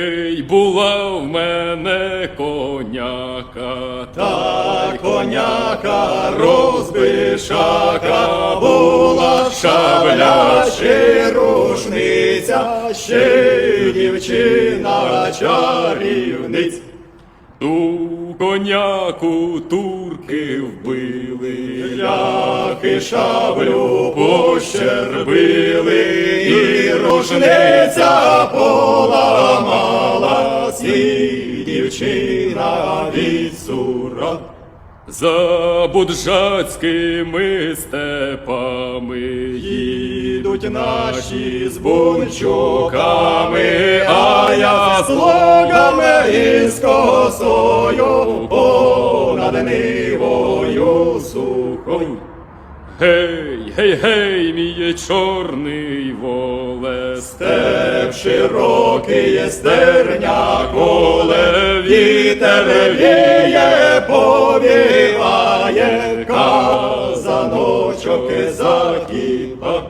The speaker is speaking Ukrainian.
Ей, була в мене коняка, Та коняка розбишака була шабля ще рушниця, ще дівчина чарівниць. ту коняку турки вбили, Ляхи шаблю пощербили, і рушниця поламала, і дівчина від сура. за буджацькими степами Їдуть наші з бунчуками, а я з логами і з косою понад нивою сухою. Гей, гей, гей, мій чорний волес, Степ широкий є стерня коле, вітер віє, повіває, казаночок закіпа.